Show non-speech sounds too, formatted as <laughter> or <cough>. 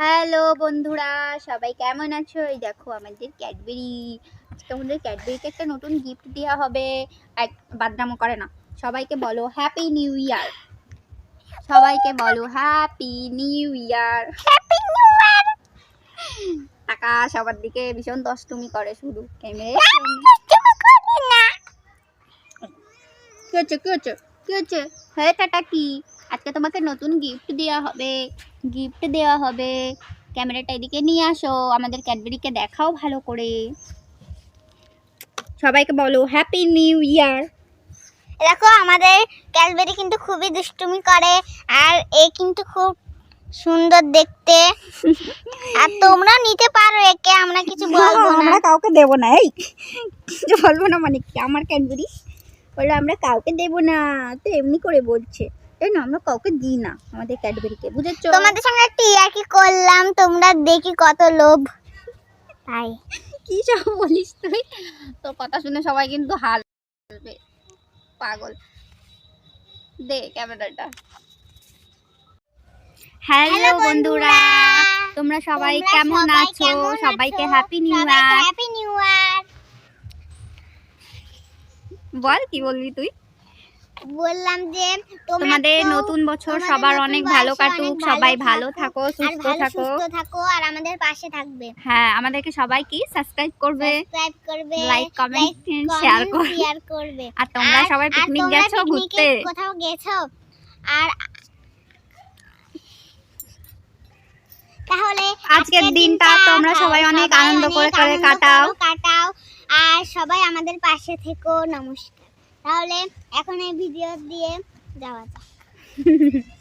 Hello বন্ধুরা সবাই কেমন আছো? এই দেখো আমাদের ক্যাডবেরি। তোমাদের ক্যাডবেরিকে একটা নতুন গিফট দেওয়া হবে। এক বাদনামও করে না। সবাইকে বলো হ্যাপি নিউ ইয়ার সবাইকে বলো happy new year happy new year টাকা সবার দিকে ভীষণ দশটুমি করে শুধু। ক্যামেরা কি হচ্ছে কি হচ্ছে কি হচ্ছে? হ্যাঁ টাটা কি? আজকে তোমাকে নতুন গিফট দেওয়া হবে। গিফট দেওয়া হবে। ক্যামেরাটা এদিকে নিয়ে আসো। আমাদের ক্যাডবেরিকে দেখাও ভালো করে। সবাইকে বলো হ্যাপি নিউ ইয়ার দেখো আমাদের ক্যালবেরি কিন্তু খুবই দুষ্টুমি করে আর এ কিন্তু খুব সুন্দর দেখতে। আর তোমরা নিতে পারো একে আমরা কিছু বলব না। আমরা কাউকে দেবো না এই। কিছু বলব না মানে কি? আমার ক্যাডবেরি বলল আমরা কাউকে দেবো না। তো এমনি করে বলছে। তাই না আমরা কাউকে দিই না আমাদের ক্যাডবেরিকে। বুঝেছ? তোমাদের সঙ্গে একটু ইয়ার্কি করলাম তোমরা দেখি কত লোভ। তাই। কি সব বলিস তুই? তোর কথা শুনে সবাই কিন্তু হাসবে পাগল। দে ক্যামেরাটা। হ্যালো বন্ধুরা। তোমরা সবাই কেমন আছো? সবাইকে? Happy new year happy new year বল কি বলবি তুই? বললাম যে তোমাদের নতুন বছর সবার অনেক ভালো কাটুক সবাই ভালো থাকো, সুস্থ থাকো। সুস্থ থাকো আর আমাদের পাশে থাকবে। হ্যাঁ আমাদেরকে সবাই কি সাবস্ক্রাইব করবে সাবস্ক্রাইব করবে লাইক কমেন্ট শেয়ার করবে শেয়ার করবে। আর তোমরা সবাই পিকনিক গেছো ঘুরতে? কোথাও গেছো? আর তাহলে আজকের দিনটা তোমরা সবাই অনেক আনন্দ করে করে কাটাও। কাটাও। আর সবাই আমাদের পাশে থেকো নমস্কার। তাহলে এখন এই ভিডিও দিয়ে যাওয়া যাক। <laughs>